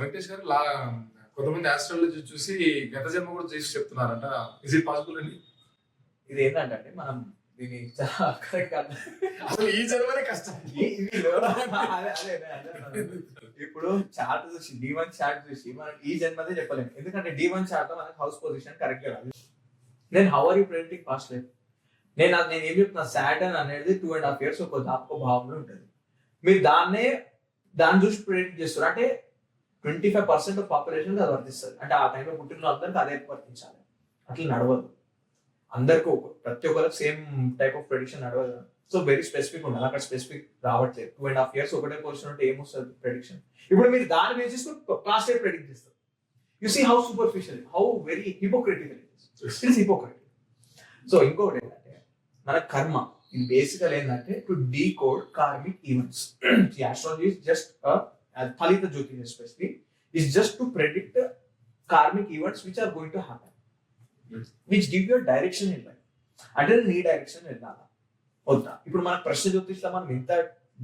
వెంకటేష్ గారు లా కొంతమంది ఆస్ట్రాలజీ చూసి గత జన్మ కూడా చేసి చెప్తున్నారంట. ఇస్ ఇట్ పాసిబుల్ అండి? ఇది ఏంటంటే మనం కరెక్ట్ అసలు ఈ జన్మనే కష్టం. ఇప్పుడు చార్ట్ చూసి డి వన్ చార్ట్ చూసి మనం ఈ జన్మదే చెప్పలేము ఎందుకంటే డి వన్ చార్ట్లో మనకి హౌస్ పొజిషన్ కరెక్ట్గా రాదు నేను how are you predicting past life నేను నేను ఏం చెప్తున్నా సాటర్న్ అనేది టూ అండ్ హాఫ్ ఇయర్స్ ఒక దాపక భావంలో ఉంటుంది. మీరు దాన్నే దాన్ని చూసి ప్రెడిక్ట్ చేస్తారు. అంటే twenty five percent of population అది వర్తిస్తుంది. అంటే ఆ టైంలో పుట్టిన అందరికి అదే వర్తించాలి. అట్లా నడవదు. అందరికీ ఒక- ప్రతి ఒక్కరికి సేమ్ టైప్ ఆఫ్ ప్రెడిక్షన్ నడవదు. సో వెరీ స్పెసిఫిక్ ఉండాలి. అక్కడ స్పెసిఫిక్ రావట్లేదు. టూ అండ్ హాఫ్ ఇయర్స్ ఒకటే పొజిషన్ ఉంటే ఏమొస్తుంది ప్రెడిక్షన్ ఇప్పుడు మీరు దాని బేసిస్ క్లాస్ రేట్ ప్రెడిక్ట్ చేస్తారు. You see how superficial how very hypocritical it's so ఇంకొకటి ఏంటంటే మన కర్మ ఇది బేసికల్ ఏంటంటే to decode karmic events astrology just ఫలిత జ్యోతిష్ especially is just to predict karmic events which are going to happen which give your direction in life అంటే నీ direction వెళ్ళాలా? వద్దా? ఇప్పుడు మనకు ప్రశ్న జ్యోతిష్లో మనం ఎంత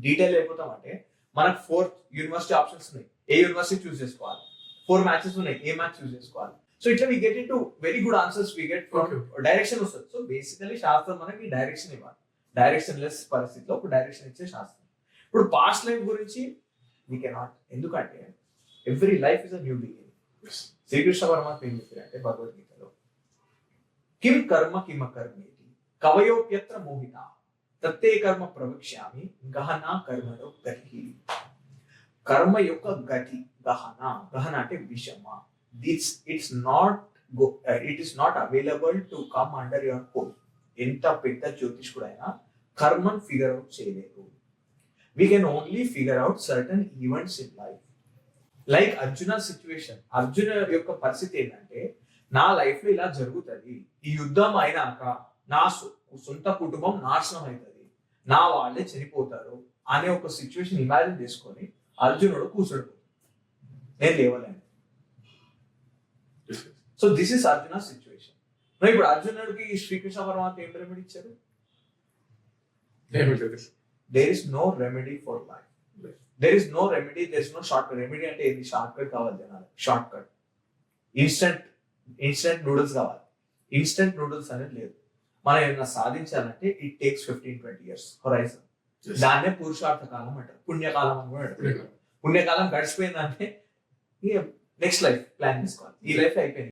డీటెయిల్ అయిపోతాం అంటే మనకు ఫోర్ యూనివర్సిటీ ఆప్షన్స్ ఉన్నాయి. ఏ యూనివర్సిటీ చూస్ చేసుకోవాలి? ఫోర్ మ్యాచెస్ ఉన్నాయి. ఏ మ్యాచ్ చూస్ చేసుకోవాలి? సో ఇట్లా we get into very good answers we get from direction వస్తుంది. సో బేసికలీ శాస్త్రం మనకి డైరెక్షన్ ఇవ్వాలి. డైరెక్షన్ లెస్ పరిస్థితిలో ఒక డైరెక్షన్ ఇచ్చే శాస్త్రం. ఇప్పుడు పాస్ట్ లైఫ్ గురించి వీ కెనాట్ ఎందుకంటే every life is a new beginning Srikrishna పరమాత్మ ఏం చెప్పారంటే భగవద్గీతలో కిం కర్మ కిమ కర్మేతి కవయోప్యత్ర మోహిత తత్తే కర్మ ప్రవక్ష్యామి గహన కర్మలో గతి. కర్మ యొక్క గతి గహన గహన అంటే విషమ. దిట్స్ it's not go it is not available to come under your whole ఎంత పెద్ద జ్యోతిష్కుడైనా కర్మను ఫిగర్ అవుట్ చేయలేరు we can only figure out certain events in life like Arjuna situation Arjuna యొక్క పరిస్థితి ఏంటంటే నా లైఫ్లో ఇలా జరుగుతుంది. ఈ యుద్ధం అయినాక నా సొ- సొంత కుటుంబం నాశనం అవుతుంది నా వాళ్ళే చనిపోతారు అనే ఒక సిచ్యువేషన్ ఇమాజిన్ చేసుకొని అర్జునుడు కూర్చోడు. నేను లేవలేను. So this is Arjuna situation ఇప్పుడు అర్జునుడికి శ్రీకృష్ణ పరమాత్మ ఏం రెమెడీ ఇచ్చారు? There is no remedy for life there is no remedy there is no shortcut remedy అంటే ఏంది? షార్ట్ కట్ కావాలి జనాలు shortcut instant instant noodles కావాలి. ఇన్స్టెంట్ నూడిల్స్ అనేది లేదు. మనం ఏమైనా సాధించాలంటే it takes fifteen twenty years horizon దాన్నే పురుషార్థ కాలం అంటారు. పుణ్యకాలం అని కూడా పుణ్యకాలం గడిచిపోయిందంటే నెక్స్ట్ లైఫ్ ప్లాన్ చేసుకోవాలి. ఈ లైఫ్ అయిపోయింది.